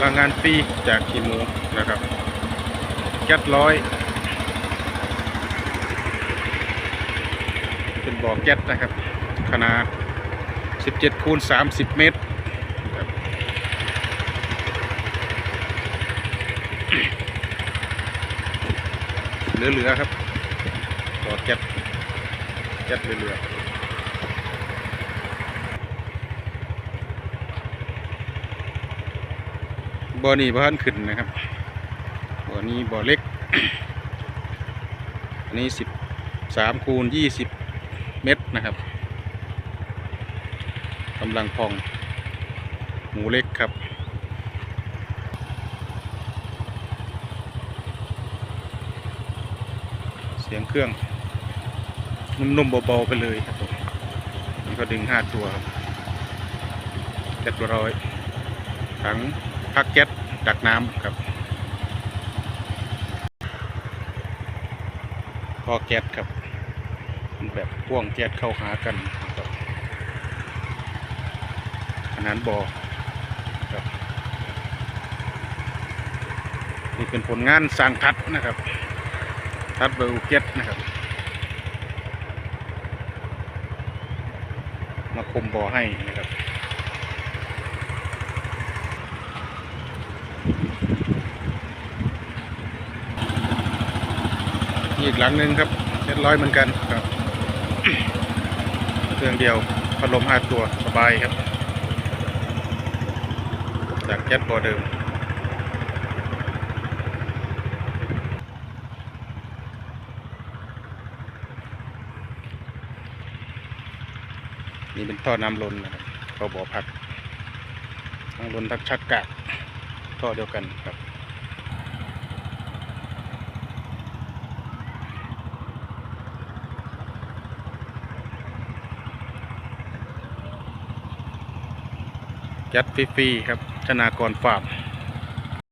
พลังงานฟรีจากขี้หมูนะครับแก๊สร้อยเป็นบ่อแก๊สนะครับ ขนาด 17คูณ30 เมตรเหลือๆครับบ่อแก๊สแก๊สเหลือๆ บ่อนี้บ่ทันขึ้นนะครับ บ่อนี้บ่อเล็ก อันนี้13คูณ20เมตรนะครับกำลังพอง หมูเล็กครับเสียงเครื่อง นุ่มๆเบาๆไปเลยครับผมนี่ก็ดึงห้าตัวครับเรียบร้อยถัง พักแก๊สดักน้ำครับพอแก๊สครับเป็นแบบพ่วงแก๊สเข้าหากันครับขนาดบ่อครับนี่เป็นผลงานสร้างทัดนะครับทัดเบอร์เก็ตนะครับมาคมบ่อให้นะครับ อีกหลังหนึ่งครับเจ็ดร้อยเหมือนกันครับ เครื่องเดียวพัดลมห้าตัวสบายครับ จากแก๊สบ่อเดิมนี่เป็นท่อน้ำล้นนะครับท่อบ่อพักทั้งล้นทั้งชักกากท่อเดียวกันครับ ยัดฟรีๆครับชนากรฟาร์ม